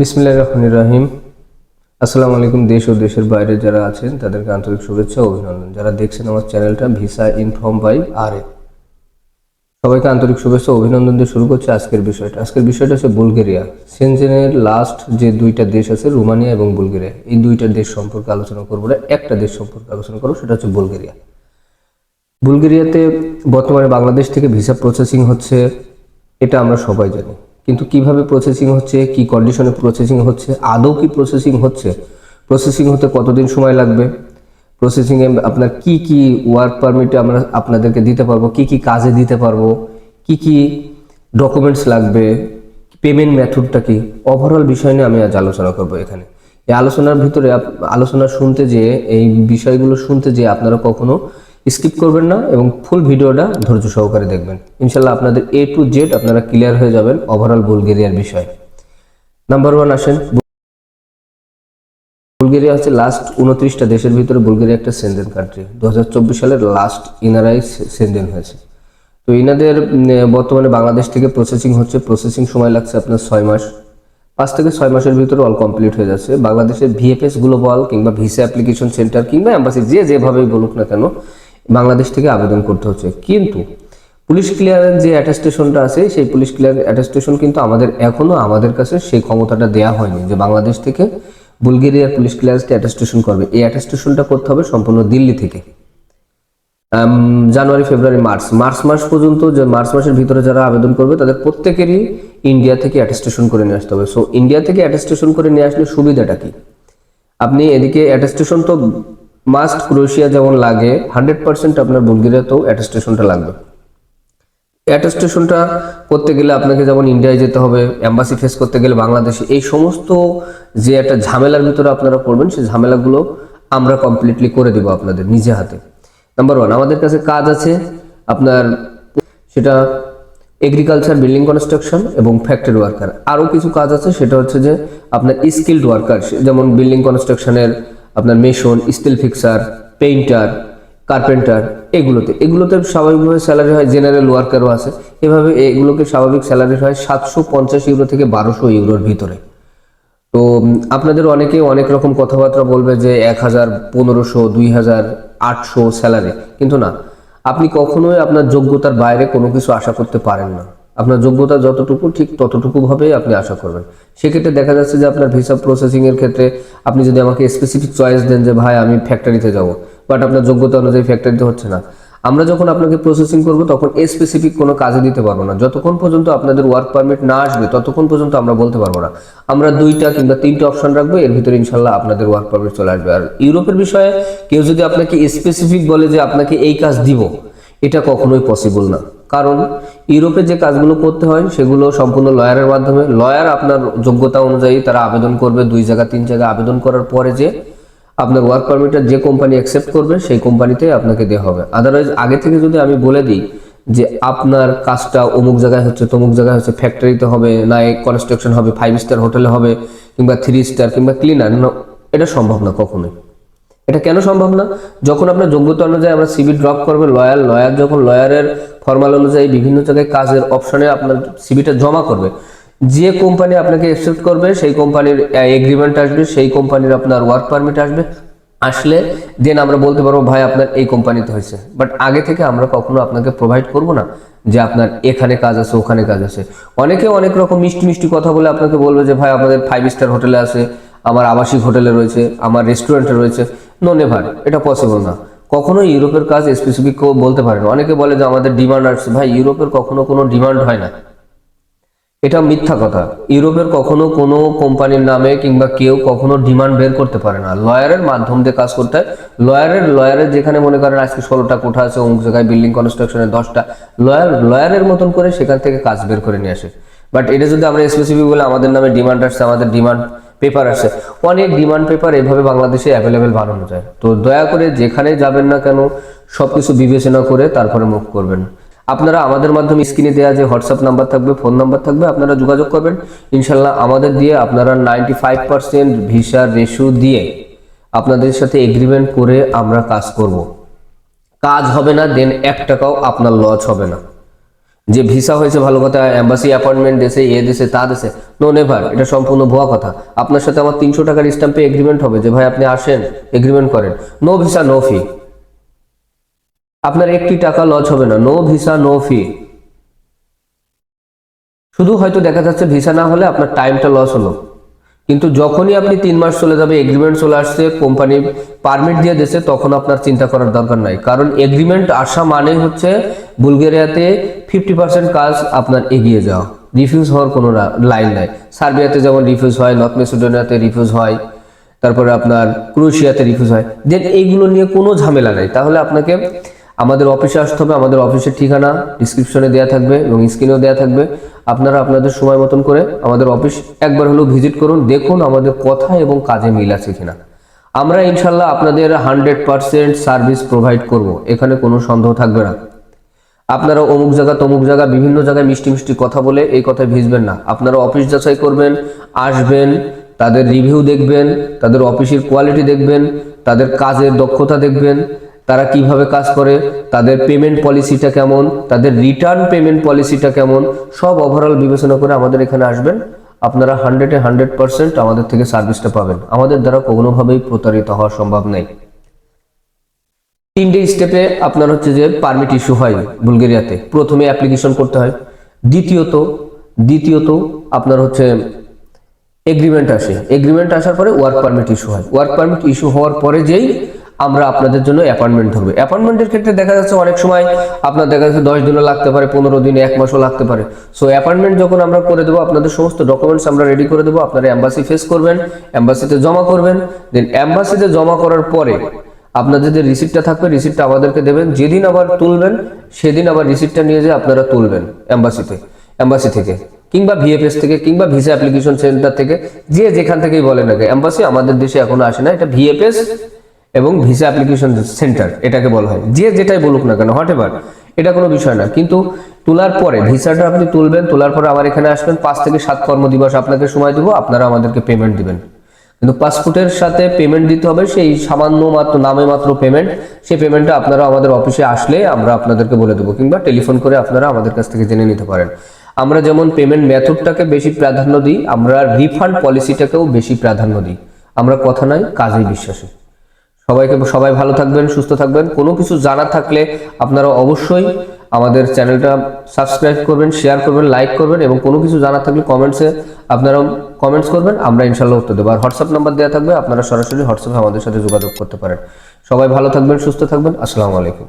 বিসমিল্লাহ রহমান রাহিম। আসসালামু আলাইকুম দেশ ও দেশের বাইরে যারা আছেন, তাদেরকে আন্তরিক শুভেচ্ছা ও অভিনন্দন। যারা দেখছেন আমার চ্যানেলটা visa inform by R A. সবাইকে আন্তরিক শুভেচ্ছা অভিনন্দন দিয়ে শুরু করছে আজকের বিষয়টা। আজকের বিষয়টা হচ্ছে বুলগেরিয়া। সেনজেনের লাস্ট যে দুইটা দেশ আছে, রোমানিয়া এবং বুলগেরিয়া। এই দুইটা দেশ সম্পর্কে আলোচনা করব না, একটা দেশ সম্পর্কে আলোচনা করব, সেটা হচ্ছে বুলগেরিয়া। বুলগেরিয়াতে বর্তমানে বাংলাদেশ থেকে ভিসা প্রসেসিং হচ্ছে, এটা আমরা সবাই জানি। কিন্তু কীভাবে প্রসেসিং হচ্ছে, কি কন্ডিশনে প্রসেসিং হচ্ছে, আদৌ কি প্রসেসিং হচ্ছে প্রসেসিং হতে কতদিন সময় লাগবে প্রসেসিংয়ে আপনার কি কি ওয়ার্ক পারমিটে আমরা আপনাদেরকে দিতে পারব, কি কি কাজে দিতে পারব, কি কি ডকুমেন্টস লাগবে পেমেন্ট মেথডটা কি ওভারঅল বিষয় নিয়ে আমি আজ আলোচনা করব এখানে। এই আলোচনার ভিতরে আলোচনা শুনতে যে এই বিষয়গুলো শুনতে যে আপনারা কখনো স্কিপ করবেন না এবং ফুল ভিডিওটা ধৈর্য সহকারে দেখবেন। ইনশাল্লাহ আপনাদের এ টু জেড আপনারা ক্লিয়ার হয়ে যাবেন ওভারঅল বুলগেরিয়ার বিষয়। নাম্বার ওয়ান আসেন বুলগেরিয়া হচ্ছে লাস্ট উনত্রিশটা দেশের ভিতরে বুলগেরিয়া একটা সেনজেন কান্ট্রি দু সালের লাস্ট ইনারাই সেনজেন হয়েছে। তো ইনাদের বর্তমানে বাংলাদেশ থেকে প্রসেসিং হচ্ছে প্রসেসিং সময় লাগছে আপনার ছয় মাস। পাঁচ থেকে ছয় মাসের ভিতরে অল কমপ্লিট হয়ে যাচ্ছে। বাংলাদেশের ভিএফএস গ্লোবাল কিংবা ভিসা অ্যাপ্লিকেশন সেন্টার কিংবা অ্যাম্বাসি যে যেভাবেই বলুক না কেন বাংলাদেশ থেকে আবেদন করতে হচ্ছে। কিন্তু পুলিশ ক্লিয়ারেন্স যে অ্যাটাস্টেশনটা আছে, সেই পুলিশ ক্লিয়ার অ্যাটাস্টেশন কিন্তু আমাদের এখনও আমাদের কাছে সেই ক্ষমতাটা দেয়া হয়নি যে বাংলাদেশ থেকে বুলগেরিয়ার পুলিশ ক্লিয়ারেন্সটা অ্যাটাস্টেশন করবে। এই অ্যাটাস্টেশনটা করতে হবে সম্পূর্ণ দিল্লি থেকে। জানুয়ারি, ফেব্রুয়ারি, মার্চ। মার্চ মাস পর্যন্ত যে মার্চ মাসের ভিতরে যারা আবেদন করবে, তাদের প্রত্যেকেরই ইন্ডিয়া থেকে অ্যাটাস্টেশন করে নিয়ে আসতে হবে। সো ইন্ডিয়া থেকে অ্যাটাস্টেশন করে নিয়ে আসলে সুবিধাটা কি? আপনি এদিকে অ্যাটাস্টেশন তো মাস্ট ক্রোয়েশিয়া যেমন লাগে, হান্ড্রেড পার্সেন্ট আপনার বুলগেরিয়াতেও অ্যাটেস্টেশনটা লাগবে। অ্যাটেস্টেশনটা করতে গেলে আপনাকে যেমন ইন্ডিয়ায় যেতে হবে অ্যাম্বাসি ফেস করতে গেলে বাংলাদেশে, এই সমস্ত যে একটা ঝামেলার ভিতরে আপনারা পড়বেন, সেই ঝামেলাগুলো আমরা কমপ্লিটলি করে দেবো আপনাদের নিজে হাতে। নাম্বার ওয়ান আমাদের কাছে কাজ আছে আপনার সেটা এগ্রিকালচার বিল্ডিং কনস্ট্রাকশন এবং ফ্যাক্টরি ওয়ার্কার আরও কিছু কাজ আছে, সেটা হচ্ছে যে আপনার স্কিল্ড ওয়ার্কার যেমন বিল্ডিং কনস্ট্রাকশনের আপনার mason steel fixer painter carpenter এগুলোতে। এগুলোতে স্বাভাবিকভাবে স্যালারি হয় জেনারেল ওয়ার্কারও আছে। এভাবে এগুলোকে স্বাভাবিক স্যালারি হয় সাতশো পঞ্চাশ ইউরো থেকে বারোশো ইউরোর ভিতরে। তো আপনাদের অনেকে অনেক রকম কথাবার্তা বলবে যে এক হাজার পনেরোশো, দুই হাজার আটশো স্যালারি কিন্তু না, আপনি কখনোই আপনার যোগ্যতার বাইরে কোনো কিছু আশা করতে পারেন না। আপনার যোগ্যতা যতটুকু, ঠিক ততটুকু ভাবেই আপনি আশা করবেন। সেক্ষেত্রে দেখা যাচ্ছে যে আপনার ভিসা প্রসেসিং এর ক্ষেত্রে আপনি যদি আমাকে স্পেসিফিক চয়েস দেন যে, ভাই, আমি ফ্যাক্টরিতে যাব। বাট আপনার যোগ্যতা অনুযায়ী ফ্যাক্টরিতে হচ্ছে না। আমরা যখন আপনাকে প্রসেসিং করব, তখন স্পেসিফিক কোনো কাজে দিতে পারব না। যতক্ষণ পর্যন্ত আপনাদের ওয়ার্ক পারমিট না আসবে, ততক্ষণ পর্যন্ত আমরা বলতে পারব না। আমরা দুইটা কিংবা তিনটা অপশন রাখব, এর ভিতরে ইনশাল্লাহ আপনাদের ওয়ার্ক পারমিট চলে আসবে। আর ইউরোপের বিষয়ে কেউ যদি আপনাকে স্পেসিফিক বলে যে, আপনাকে এই কাজ দিব এটা কখনোই পসিবল না। কারণ ইউরোপে যে কাজগুলো করতে হয়, সেগুলো সম্পূর্ণ লয়ারের মাধ্যমে। লয়ার আপনার যোগ্যতা অনুযায়ী তারা আবেদন করবে, দুই জায়গা, তিন জায়গা আবেদন করার পরে যে আপনার ওয়ার্ক পারমিটটা যে কোম্পানি অ্যাকসেপ্ট করবে, সেই কোম্পানিতে আপনাকে দেওয়া হবে। আদারওয়াইজ আগে থেকে যদি আমি বলে দিই যে আপনার কাজটা অমুক জায়গায় হচ্ছে, তমুক জায়গায় হচ্ছে ফ্যাক্টরিতে হবে, না কনস্ট্রাকশন হবে ফাইভ স্টার হোটেলে হবে, কিংবা থ্রি স্টার কিংবা ক্লিনার এটা সম্ভব না কখনোই। এটা কেন সম্ভব না? যখন আপনার যোগ্যতা অনুযায়ী আমরা সিবি ড্রপ করবে, লয়ার লয়ার যখন লয়ারের ফর্মাল অনুযায়ী বিভিন্ন জায়গায় কাজের অপশনে আপনার সিবিটা জমা করবে, যে কোম্পানি আপনাকে অ্যাকসেপ্ট করবে, সেই কোম্পানির এগ্রিমেন্ট আসবে, সেই কোম্পানির আপনার ওয়ার্ক পারমিট আসবে, আসলে দেন আমরা বলতে পারব, ভাই, আপনার এই কোম্পানিতে হয়েছে। বাট আগে থেকে আমরা কখনো আপনাকে প্রোভাইড করব না যে আপনার এখানে কাজ আছে, ওখানে কাজ আছে। অনেকে অনেক রকম মিষ্টি মিষ্টি কথা বলে আপনাকে বলবে যে, ভাই, আমাদের ফাইভ স্টার হোটেলে আছে, আমার আবাসিক হোটেলে রয়েছে, আমার রেস্টুরেন্টে রয়েছে। নো নেভার এটা পসিবল না। কখনো ইউরোপের কাজ স্পেসিফিক বলতে পারে না। অনেকে বলে যে আমাদের ডিমান্ড আসছে ভাই, ইউরোপের কখনো কোনো ডিমান্ড হয় না। এটা মিথ্যা কথা। ইউরোপের কখনো কোনো কোম্পানির নামে কিংবা কেউ কখনো ডিমান্ড বের করতে পারে না। লয়ারের মাধ্যম দিয়ে কাজ করতে হয়। লয়ারের লয়ারের যেখানে মনে করেন আজকে ষোলোটা কোঠা আছে, অমুক জায়গায় বিল্ডিং কনস্ট্রাকশনের দশটা, লয়ার, লয়ারের মতন করে সেখান থেকে কাজ বের করে নিয়ে আসে। বাট এটা যদি আমরা স্পেসিফিক বলে আমাদের নামে ডিমান্ড আসছে, আমাদের ডিমান্ড পেপার আসছে অনেক ডিমান্ড পেপার এভাবে বাংলাদেশে অ্যাভেলেবেল বানানো যায়। তো দয়া করে যেখানে যাবেন না কেন, সবকিছু বিবেচনা করে তারপরে মুভ করবেন। আপনারা আমাদের মাধ্যমে স্ক্রিনে দেওয়া যে হোয়াটসঅ্যাপ নাম্বার থাকবে ফোন নাম্বার থাকবে, আপনারা যোগাযোগ করবেন। ইনশাল্লাহ আমাদের দিয়ে আপনারা নাইনটি ফাইভ পার্সেন্ট ভিসার রেশিও দিয়ে আপনাদের সাথে এগ্রিমেন্ট করে আমরা কাজ করব। কাজ হবে না দেন এক টাকাও আপনার লস হবে না। যে ভিসা হয়েছে, ভালো কথা অ্যাম্বাসি অ্যাপয়েন্টমেন্ট দেশে, এ দেশে, তা দেশে নো নেভার এটা সম্পূর্ণ ভুয়া কথা। আপনার সাথে আমার তিনশো টাকার স্ট্যাম্পে এগ্রিমেন্ট হবে যে, ভাই, আপনি আসেন এগ্রিমেন্ট করেন। নো ভিসা নো ফি আপনার একটি টাকা লস হবে না। নো ভিসা নো ফি শুধু হয়তো দেখা যাচ্ছে ভিসা না হলে আপনার টাইমটা লস হলো। কিন্তু যখনই আপনি তিন মাস চলে যাবে এগ্রিমেন্ট চলে আসছে কোম্পানি পারমিট দিয়ে দিয়েছে, তখন আপনার চিন্তা করার দরকার নাই। কারণ এগ্রিমেন্ট আসা মানে হচ্ছে বুলগেরিয়াতে ফিফটি পার্সেন্ট কাজ আপনার এগিয়ে যাওয়া। রিফিউজ হওয়ার কোনো লাইন নাই। সার্বিয়াতে যেমন রিফিউজ হয় নর্থ মেসিডোনিয়াতে রিফিউজ হয়, তারপরে আপনার ক্রোয়েশিয়াতে রিফিউজ হয়। দেন এইগুলো নিয়ে কোনো ঝামেলা নাই। তাহলে আপনাকে আমাদের অফিসে আসতে হবে, আমাদের অফিসের ঠিকানা ডিসক্রিপশনে দেওয়া থাকবে এবং স্ক্রিনেও দেওয়া থাকবে। আপনারা আপনাদের সময় মতন করে আমাদের অফিস একবার হলেও ভিজিট করুন, দেখুন আমাদের কথা এবং কাজে মিল আছে কিনা। আমরা ইনশাল্লাহ আপনাদের হান্ড্রেড পার্সেন্ট সার্ভিস প্রোভাইড করব, এখানে কোনো সন্দেহ থাকবে না। আপনারা অমুক জায়গা তমুক জায়গা বিভিন্ন জায়গায় মিষ্টি মিষ্টি কথা বলে এই কথায় ভিজবেন না। আপনারা অফিস যাচাই করবেন, আসবেন, তাদের রিভিউ দেখবেন, তাদের অফিসের কোয়ালিটি দেখবেন, তাদের কাজের দক্ষতা দেখবেন তারা কীভাবে কাজ করে, তাদের পেমেন্ট পলিসিটা কেমন, তাদের রিটার্ন পেমেন্ট পলিসিটা কেমন, সব ওভারঅল বিবেচনা করে আমাদের এখানে আসবেন। আপনারা হান্ড্রেডে হান্ড্রেড পার্সেন্ট আমাদের থেকে সার্ভিসটা পাবেন। আমাদের দ্বারা কোনোভাবেই প্রতারিত হওয়া সম্ভব নেই। তিনটে স্টেপে আপনার হচ্ছে যে পারমিট ইস্যু হয় বুলগেরিয়াতে। প্রথমে অ্যাপ্লিকেশন করতে হয়। দ্বিতীয়ত দ্বিতীয়ত আপনার হচ্ছে এগ্রিমেন্ট আসে। এগ্রিমেন্ট আসার পরে ওয়ার্ক পারমিট ইস্যু হয়। ওয়ার্ক পারমিট ইস্যু হওয়ার পরে যেই আমরা আপনাদের জন্য অ্যাপয়েন্টমেন্ট ধরবো। অ্যাপয়েন্টমেন্টের ক্ষেত্রে দেখা যাচ্ছে অনেক সময় আপনার দেখা যাচ্ছে দশ দিনও লাগতে পারে, পনেরো দিন, এক মাসও লাগতে পারে। সো অ্যাপয়েন্টমেন্ট যখন আমরা করে দেবো, আপনাদের সমস্ত ডকুমেন্টস আমরা রেডি করে দেবো, আপনারা অ্যাম্বাসি ফেস করবেন অ্যাম্বাসিতে জমা করবেন। দেন অ্যাম্বাসিতে জমা করার পরে আপনাদের যে রিসিপ্টটা থাকবে রিসিপ্টটা আমাদেরকে দেবেন। যেদিন আবার তুলবেন, সেদিন আবার রিসিপ্টটা নিয়ে যেয়ে আপনারা তুলবেন অ্যাম্বাসিতে অ্যাম্বাসি থেকে কিংবা ভিএফএস থেকে কিংবা ভিসা অ্যাপ্লিকেশন সেন্টার থেকে, যে যেখান থেকেই বলে আগে অ্যাম্বাসি আমাদের দেশে এখনও আসে না। এটা ভিএফএস এবং ভিসা অ্যাপ্লিকেশন সেন্টার এটাকে বলা হয়। যে যেটাই বলুক না কেন হোয়াট এভার এটা কোনো বিষয় না। কিন্তু তোলার পরে ভিসাটা আপনি তুলবেন, তোলার পরে আবার এখানে আসবেন, পাঁচ থেকে সাত কর্মদিবস আপনাকে সময় দিব, আপনারা আমাদেরকে পেমেন্ট দিবেন। কিন্তু পাসপোর্টের সাথে পেমেন্ট দিতে হবে, সেই সামান্য মাত্র, নামে মাত্র পেমেন্ট সেই পেমেন্টটা আপনারা আমাদের অফিসে আসলে আমরা আপনাদেরকে বলে দেবো, কিংবা টেলিফোন করে আপনারা আমাদের কাছ থেকে জেনে নিতে পারেন। আমরা যেমন পেমেন্ট মেথডটাকে বেশি প্রাধান্য দিই, আমরা রিফান্ড পলিসিটাকেও বেশি প্রাধান্য দিই। আমরা কথা নাই, কাজেই বিশ্বাসী। সবাইকে সবাই ভালো থাকবেন, সুস্থ থাকবেন। কোনো কিছু জানার থাকলে আপনারা অবশ্যই আমাদের চ্যানেলটা সাবস্ক্রাইব করবেন, শেয়ার করবেন, লাইক করবেন এবং কোনো কিছু জানার থাকলে কমেন্টসে আপনারা কমেন্টস করবেন, আমরা ইনশাল্লাহ উত্তর দেবো। আর হোয়াটসঅ্যাপ নাম্বার দেওয়া থাকবে, আপনারা সরাসরি হোয়াটসঅ্যাপে আমাদের সাথে যোগাযোগ করতে পারেন। সবাই ভালো থাকবেন, সুস্থ থাকবেন। আসসালামু আলাইকুম।